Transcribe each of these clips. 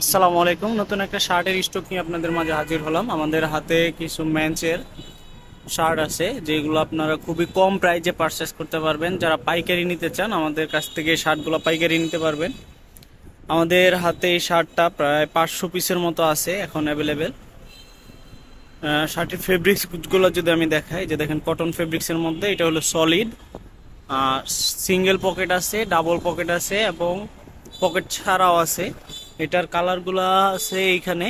আসসালামু আলাইকুম। নতুন একটা শার্টের স্টক নিয়ে আপনাদের মাঝে হাজির হলাম। আমাদের হাতে কিছু ম্যান্সের শার্ট আছে, যেগুলো আপনারা খুবই কম প্রাইজে পারচেস করতে পারবেন। যারা পাইকারি নিতে চান, আমাদের কাছ থেকে শার্টগুলো পাইকারি নিতে পারবেন। আমাদের হাতে এই শার্টটা প্রায় পাঁচশো পিসের মতো আছে, এখন অ্যাভেলেবেল শার্টের ফেব্রিক্সগুলো যদি আমি দেখাই, যে দেখেন কটন ফেব্রিক্সের মধ্যে, এটা হলো সলিড সিঙ্গেল পকেট আছে ডাবল পকেট আছে, এবং পকেট ছাড়াও আছে। এটার কালারগুলো আছে এইখানে।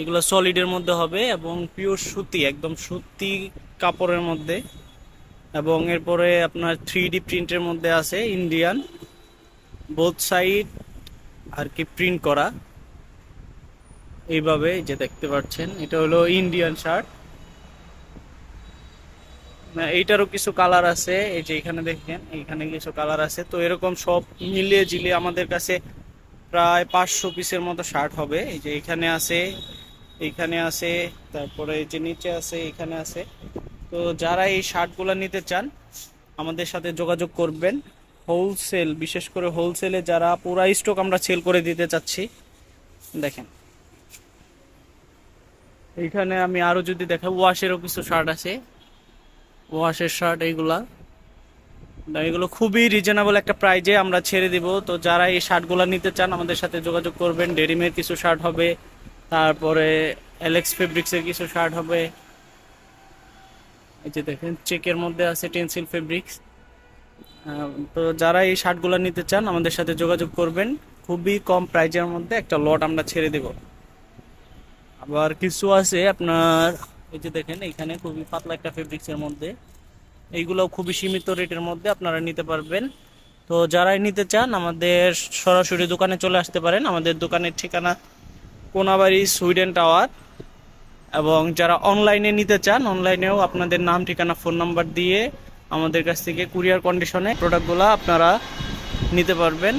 এগুলো সলিডের মধ্যে হবে এবং পিওর সুতি, একদম সুতি কাপড়ের মধ্যে। এবং এরপরে আপনার থ্রি ডি প্রিন্টের মধ্যে আছে ইন্ডিয়ান বোথ সাইড আর কি প্রিন্ট করা। এইভাবে যে দেখতে পাচ্ছেন, এটা হলো ইন্ডিয়ান শার্ট এইটারও কিছু কালার আছে, এই যে এখানে দেখেন এইখানে কিছু কালার আছে। তো এরকম সব মিলিয়ে জিলিয়ে আমাদের কাছে প্রায় পাঁচশো পিসের মতো শার্ট হবে। এই যে এখানে আছে এইখানে আছে, তারপরে এই যে নিচে আছে, এখানে আছে। তো যারা এই শার্টগুলো নিতে চান, আমাদের সাথে যোগাযোগ করবেন। হোলসেল, বিশেষ করে হোলসেলে যারা পুরা স্টক আমরা সেল করে দিতে চাচ্ছি। দেখেন। এইখানে আমি আরও যদি দেখা ওয়াশেরও কিছু শার্ট আছে। ওয়াশের শার্ট এইগুলা। এগুলো খুবই রিজনেবল একটা প্রাইজে আমরা ছেড়ে দিব। তো যারা এই শার্টগুলো নিতে চান, আমাদের সাথে যোগাযোগ করবেন। ডেরিমের কিছু শার্ট হবে, তারপরে এলেক্স ফেব্রিক্সের কিছু শার্ট হবে। এই যে দেখেন চেকের মধ্যে আছে টেন্সিল ফেব্রিক্স তো যারা এই শার্টগুলো নিতে চান, আমাদের সাথে যোগাযোগ করবেন। খুবই কম প্রাইজের মধ্যে একটা লট আমরা ছেড়ে দেব। আবার কিছু আছে আপনার, এই যে দেখেন, এখানে খুবই পাতলা একটা ফেব্রিক্সের মধ্যে। এইগুলো খুবই সীমিত রেটের মধ্যে আপনারা নিতে পারবেন। তো যারাই নিতে চান, আমাদের সরাসরি দোকানে চলে আসতে পারেন। আমাদের দোকানের ঠিকানা কোনাবাড়ি সুইডেন টাওয়ার। এবং যারা অনলাইনে নিতে চান, অনলাইনেও আপনাদের নাম, ঠিকানা, ফোন নাম্বার দিয়ে আমাদের কাছ থেকে কুরিয়ার কন্ডিশনে প্রোডাক্টগুলো আপনারা নিতে পারবেন।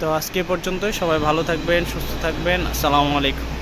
তো আজকে এ পর্যন্তই। সবাই ভালো থাকবেন, সুস্থ থাকবেন। আসসালামু আলাইকুম।